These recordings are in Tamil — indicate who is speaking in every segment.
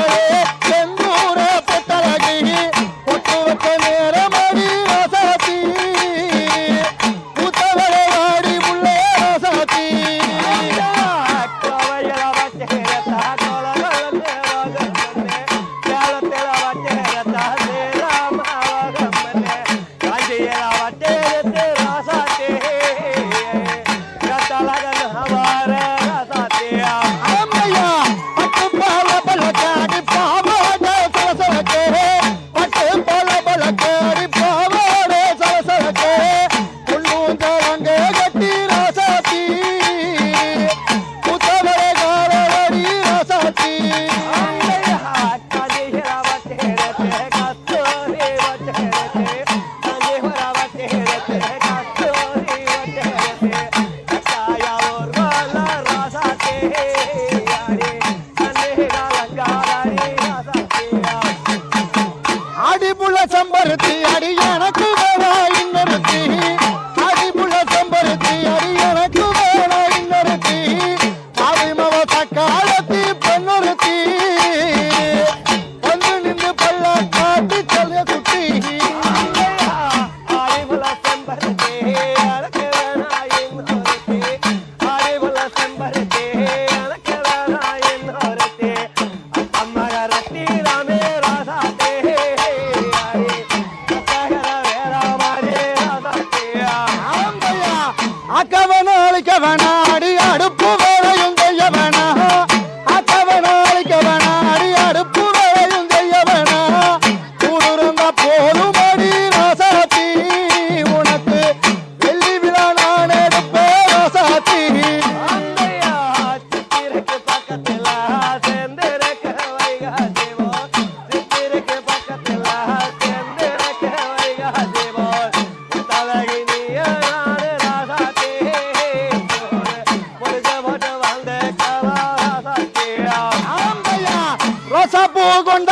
Speaker 1: রে அழிக்கவன ரோசாப்பூ கொண்ட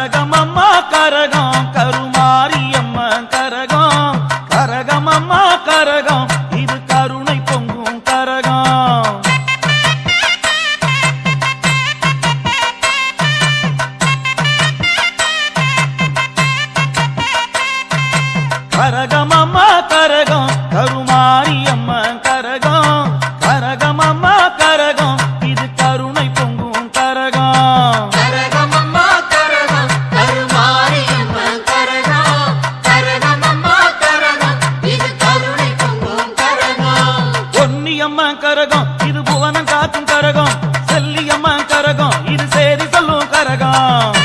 Speaker 2: கரகம் அம்மா கரகம் கருமாரி அம்மன் கரகம். கரகம் அம்மா கரகம் இது கருணை பொங்கும் கரகம்.
Speaker 3: கரகம் அம்மா கரகம் கரு கரகம் இது
Speaker 2: புவனம் காக்கும் கரகம் செல்லி அம்மா கரகம் இது சேரி சொல்லும் கரகம்.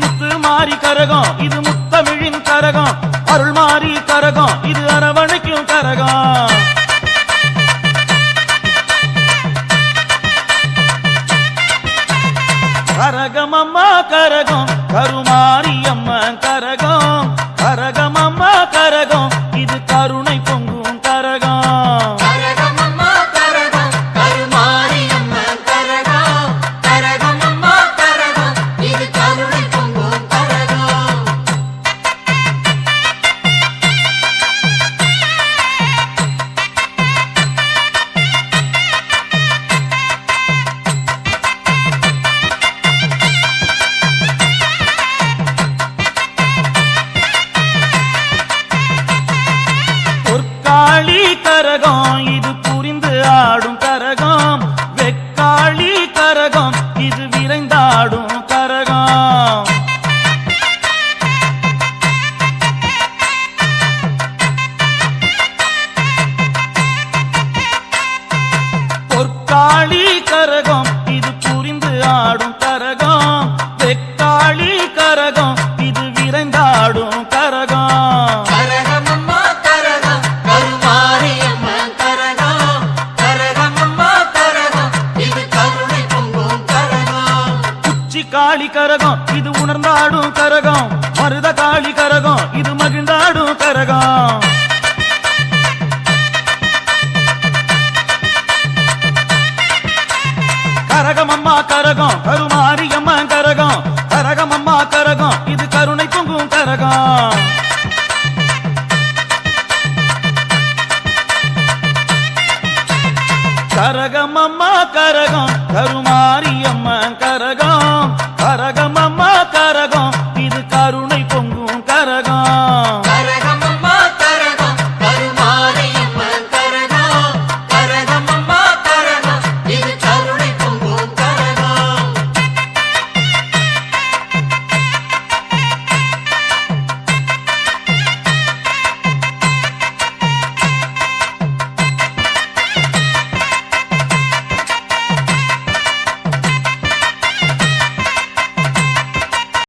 Speaker 2: முத்து மாறி கரகம் இது முத்தமிழின் கரகம் அருள் மாறி கரகம் இது அரவணைக்கும் கரகம். கரகம் அம்மா கரகம் கருமாரி அம்மா கரகம். பொற்காளி கரகம் இது புரிந்து ஆடும் கரகம். வெக்காளி கரகம் இது விரைந்தாடும் கரகம். கரகம். கருமாரி அம்மா கரகம். கரகம் அம்மா கரகம். இது கருணை பொங்கும் கரகம். கரகம் அம்மா கரகம். கருமாரி அம்மா கரகம். கரகம் அம்மா கரகம்.